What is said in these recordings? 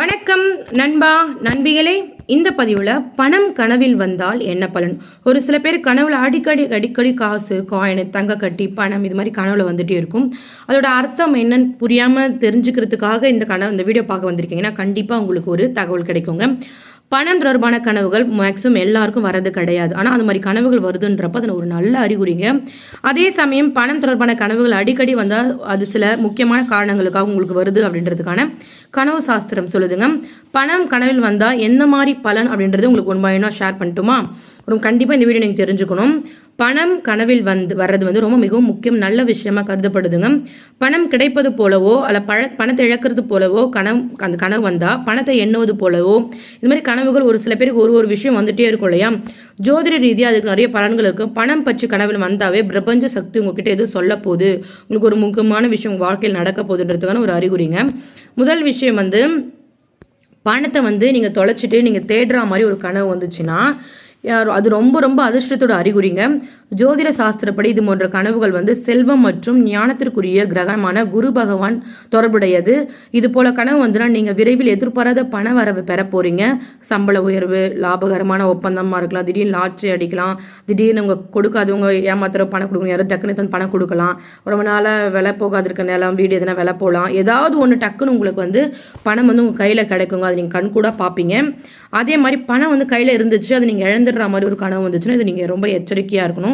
வணக்கம் நண்பா நண்பிகளே. இந்த பதிவில் பணம் கனவில் வந்தால் என்ன பலன்? ஒரு சில பேர் கனவுல அடிக்கடி அடிக்கடி காசு காயின் தங்க கட்டி பணம் இது மாதிரி கனவுல வந்துட்டே இருக்கும். அதோட அர்த்தம் என்னன்னு புரியாமல் தெரிஞ்சுக்கிறதுக்காக இந்த கனவு இந்த வீடியோ பார்க்க வந்திருக்கீங்கன்னா கண்டிப்பாக உங்களுக்கு ஒரு தகவல் கிடைக்குங்க. பணம் தொடர்பான கனவுகள் மேக்ஸிமம் எல்லாருக்கும் வரது கிடையாது. ஆனால் அது மாதிரி கனவுகள் வருதுன்றப்ப அதில் ஒரு நல்ல அறிகுறிங்க. அதே சமயம் பணம் தொடர்பான கனவுகள் அடிக்கடி வந்தால் அது சில முக்கியமான காரணங்களுக்காக உங்களுக்கு வருது அப்படின்றதுக்கான கனவு சாஸ்திரம் சொல்லுதுங்க. பணம் கனவில் வந்தால் எந்த மாதிரி பலன் அப்படின்றது உங்களுக்கு ஒன் ஷேர் பண்ணட்டுமா? அப்புறம் கண்டிப்பாக இந்த வீடியோ நீங்கள் தெரிஞ்சுக்கணும். பணம் கனவில் வந்து வர்றது வந்து ரொம்ப மிகவும் முக்கியம் நல்ல விஷயமா கருதப்படுதுங்க. பணம் கிடைப்பது போலவோ அல்ல பழ பணத்தை இழக்கிறது போலவோ கனவு அந்த கனவு வந்தால் பணத்தை எண்ணுவது போலவோ இது மாதிரி கனவுகள் ஒரு சில பேருக்கு ஒரு ஒரு விஷயம் வந்துட்டே இருக்கும் இல்லையா? ஜோதிட ரீதியாக அதுக்கு நிறைய பலன்கள் இருக்கும் பணம் பற்றி கனவில் வந்தாவே பிரபஞ்ச சக்தி உங்ககிட்ட எதுவும் சொல்ல போகுது? உங்களுக்கு ஒரு முக்கியமான விஷயம் உங்கள் வாழ்க்கையில் நடக்க போகுதுன்றதுக்கான ஒரு அறிகுறிங்க. முதல் விஷயம் வந்து பணத்தை வந்து நீங்கள் தொலைச்சிட்டு நீங்கள் தேடுற மாதிரி ஒரு கனவு வந்துச்சுன்னா அது ரொம்ப ரொம்ப அதிர்ஷ்டத்தோட அறிகுறிங்க. ஜோதிட சாஸ்திரப்படி இது போன்ற கனவுகள் வந்து செல்வம் மற்றும் ஞானத்திற்குரிய கிரகமான குரு பகவான் தொடர்புடையது. இது போல கனவு வந்துன்னா நீங்க விரைவில் எதிர்பாராத பண வரவு பெற போறீங்க. சம்பள உயர்வு லாபகரமான ஒப்பந்தமா இருக்கலாம் திடீர்னு லாட்ரி அடிக்கலாம் திடீர்னு உங்க கொடுக்காதவங்க ஏமாத்திர பணம் கொடுக்கணும் யாரும் டக்குனு தன் பணம் கொடுக்கலாம். ரொம்ப நாளாக விலை போகாது இருக்க நிலம் வீடு எதனா விலை போகலாம் ஏதாவது ஒன்று டக்குன்னு உங்களுக்கு வந்து பணம் வந்து உங்கள் கையில் கிடைக்குங்க. அது நீங்கள் கண் கூட பார்ப்பீங்க. அதே மாதிரி பணம் வந்து கையில் இருந்துச்சு அது நீங்கள் இழந்துடுற மாதிரி ஒரு கனவு வந்துச்சுன்னா இது நீங்கள் ரொம்ப எச்சரிக்கையாக இருக்கணும்.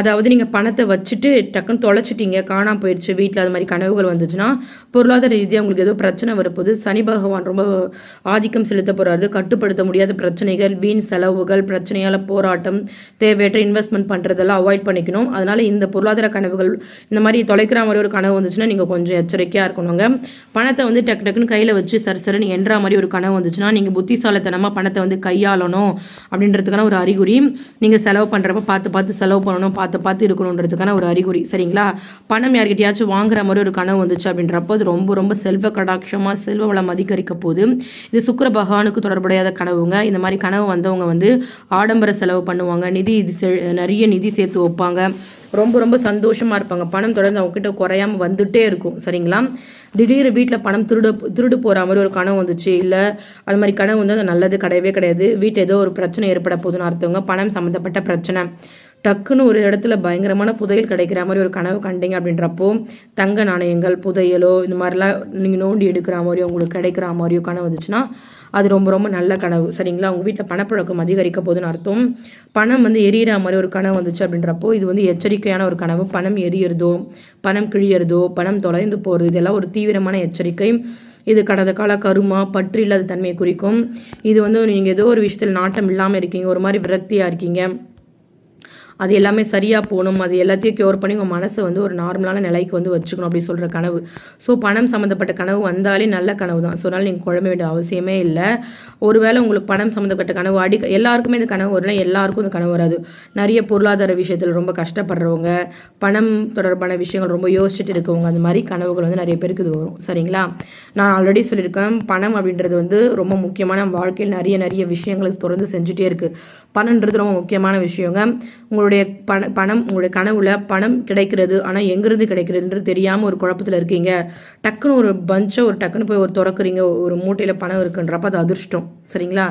அதாவது நீங்கள் பணத்தை வச்சுட்டு டக்குன்னு தொலைச்சிட்டீங்க காணாமல் போயிடுச்சு வீட்டில் அது மாதிரி கனவுகள் வந்துச்சுன்னா பொருளாதார ரீதியாக உங்களுக்கு ஏதோ பிரச்சனை வரப்போகுது. சனி பகவான் ரொம்ப ஆதிக்கம் செலுத்த போகிறாரு கட்டுப்படுத்த முடியாத பிரச்சனைகள் வீண் செலவுகள் பிரச்சனையால் போராட்டம் தேவையற்ற இன்வெஸ்ட்மெண்ட் பண்ணுறதெல்லாம் அவாய்ட் பண்ணிக்கணும். அதனால் இந்த பொருளாதார கனவுகள் இந்த மாதிரி தொலைக்கிற மாதிரி ஒரு கனவு வந்துச்சுன்னா நீங்கள் கொஞ்சம் எச்சரிக்கையாக இருக்கணுங்க. பணத்தை வந்து டக்கு டக்குன்னு கையில் வச்சு சரி சரின்னு என்ற மாதிரி ஒரு கனவு வந்துச்சுன்னா நீங்கள் புத்திசாலித்தனமாக பணத்தை வந்து கையாளணும் அப்படின்றதுக்கான ஒரு அறிகுறி. நீங்கள் செலவு பண்ணுறப்ப பார்த்து பார்த்து செலவு பண்ணணும் பார்த்து பார்த்து பார்த்து இருக்கணுன்றதுக்கான ஒரு அறிகுறி சரிங்களா? பணம் யார்கிட்டயாச்சும் வாங்குற மாதிரி ஒரு கனவு வந்துச்சு அப்படின்றப்போ அது ரொம்ப ரொம்ப செல்வ கடாட்சமாக செல்வ வளம் அதிகரிக்க போகுது. இது சுக்கர பகவானுக்கு தொடர்புடையாத கனவுங்க. இந்த மாதிரி கனவு வந்தவங்க வந்து ஆடம்பர செலவு பண்ணுவாங்க. நிதி நிறைய நிதி சேர்த்து வைப்பாங்க. ரொம்ப ரொம்ப சந்தோஷமாக இருப்பாங்க. பணம் தொடர்ந்து அவங்ககிட்ட குறையாமல் வந்துட்டே இருக்கும் சரிங்களா? திடீர் வீட்டில் பணம் திருட திருடு போகிற மாதிரி ஒரு கனவு வந்துச்சு. இல்லை அது மாதிரி கனவு வந்து அது நல்லது கிடையவே கிடையாது. வீட்டில் ஏதோ ஒரு பிரச்சனை ஏற்பட போதுன்னு அர்த்தவங்க பணம் சம்மந்தப்பட்ட பிரச்சனை. டக்குன்னு ஒரு இடத்துல பயங்கரமான புதையல் கிடைக்கிற மாதிரி ஒரு கனவு கண்டீங்க அப்படின்றப்போ தங்க நாணயங்கள் புதையலோ இந்த மாதிரிலாம் நீங்கள் நோண்டி எடுக்கிற மாதிரியோ உங்களுக்கு கிடைக்கிற மாதிரியோ கனவு வந்துச்சுன்னா அது ரொம்ப ரொம்ப நல்ல கனவு. சரிங்களா? உங்கள் வீட்டில் பணப்பழக்கம் அதிகரிக்க போதுன்னு அர்த்தம். பணம் வந்து எரியற மாதிரி ஒரு கனவு வந்துச்சு அப்படின்றப்போ இது வந்து எச்சரிக்கையான ஒரு கனவு. பணம் எரியறதோ பணம் கிழியறதோ பணம் தொலைந்து போகிறது இதெல்லாம் ஒரு தீவிரமான எச்சரிக்கை. இது கடந்த கால கருமா பற்று இல்லாத தன்மையை குறிக்கும். இது வந்து நீங்கள் ஏதோ ஒரு விஷயத்தில் நாட்டம் இல்லாமல் இருக்கீங்க ஒரு மாதிரி விரக்தியாக இருக்கீங்க. அது எல்லாமே சரியாக போகணும். அது எல்லாத்தையும் க்யூர் பண்ணி உங்கள் மனசை வந்து ஒரு நார்மலான நிலைக்கு வந்து வச்சுக்கணும் அப்படி சொல்கிற கனவு. ஸோ பணம் சம்மந்தப்பட்ட கனவு வந்தாலே நல்ல கனவு தான் ஸோ அதனால் நீங்கள் குழம்ப வேண்டிய அவசியமே இல்லை. ஒருவேளை உங்களுக்கு பணம் சம்மந்தப்பட்ட கனவு அடி எல்லாருக்குமே இந்த கனவு வரலாம் எல்லாருக்கும் இந்த கனவு வராது. நிறைய பொருளாதார விஷயத்தில் ரொம்ப கஷ்டப்படுறவங்க பணம் தொடர்பான விஷயங்கள் ரொம்ப யோசிச்சுட்டு இருக்கவங்க அந்த மாதிரி கனவுகள் வந்து நிறைய பேருக்கு இது வரும். சரிங்களா? நான் ஆல்ரெடி சொல்லியிருக்கேன் பணம் அப்படின்றது வந்து ரொம்ப முக்கியமான வாழ்க்கையில் நிறைய நிறைய விஷயங்களை தொடர்ந்து செஞ்சுட்டே இருக்குது பணன்றது ரொம்ப முக்கியமான விஷயங்க. உங்களோட உங்களுடைய பண பணம் உங்களுடைய கனவுல பணம் கிடைக்கிறது ஆனால் எங்கேருந்து கிடைக்கிறதுன்றது தெரியாமல் ஒரு குழப்பத்தில் இருக்கீங்க. டக்குன்னு ஒரு பஞ்சை ஒரு டக்குன்னு போய் ஒரு திறக்குறீங்க ஒரு மூட்டையில் பணம் இருக்குன்றப்ப அது அதிர்ஷ்டம் சரிங்களா?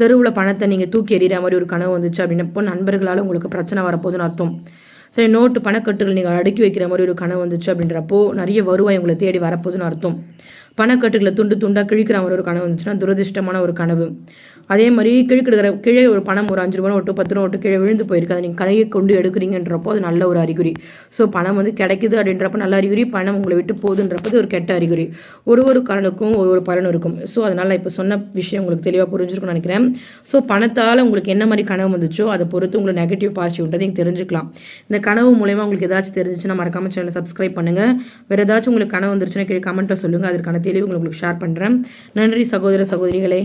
தெருவில் பணத்தை நீங்கள் தூக்கி எறிகிற மாதிரி ஒரு கனவு வந்துச்சு அப்படின்னப்போ நண்பர்களால் உங்களுக்கு பிரச்சனை வரப்போகுதுன்னு அர்த்தம். சரி நோட்டு பணக்கட்டுகள் நீங்கள் அடுக்கி வைக்கிற மாதிரி ஒரு கனவு வந்துச்சு அப்படின்றப்போ நிறைய வருவாய் உங்களை தேடி வரப்போகுதுன்னு அர்த்தம். பணக்கட்டுகளை துண்டு துண்டாக கிழிக்கிற மாதிரி ஒரு கனவு வந்துச்சுன்னா துரதிருஷ்டமான ஒரு கனவு. அதே மாதிரி கிழக்கிடுக்கிற கீழே ஒரு பணம் ஒரு அஞ்சு ரூபா ஒட்டு பத்து ரூபா ஒட்டு கீழே விழுந்து போயிருக்கு. அதை நீங்கள் கடையை கொண்டு எடுக்கிறீங்கன்றப்போ அது நல்ல ஒரு அறிகுறி. ஸோ பணம் வந்து கிடைக்குது அப்படின்றப்ப நல்ல அறிகுறி பணம் உங்களை விட்டு போகுதுன்றப்பது ஒரு கெட்ட அறிகுறி. ஒரு ஒரு கலனுக்கும் ஒரு ஒரு பலன் இருக்கும். ஸோ அதனால் இப்போ சொன்ன விஷயம் உங்களுக்கு தெளிவாக புரிஞ்சிருக்கும்னு நினைக்கிறேன். ஸோ பணத்தால் உங்களுக்கு என்ன மாதிரி கனவு வந்துச்சோ அதை பொறுத்து உங்களுக்கு நெகட்டிவ் பாசிட்டிவ்ன்றது நீங்கள் தெரிஞ்சுக்கலாம். இந்த கனவு மூலயமா உங்களுக்கு ஏதாச்சும் தெரிஞ்சிச்சுன்னா மறக்காம சேனலை சப்ஸ்கிரைப் பண்ணுங்கள் வேறு ஏதாச்சும் உங்களுக்கு கனவு வந்துருச்சுன்னா கீழே கமெண்ட்டில் சொல்லுங்கள் அதற்கான தெளிவு உங்களுக்கு ஷேர் பண்ணுறேன் நன்றி சகோதர சகோதரிகளே.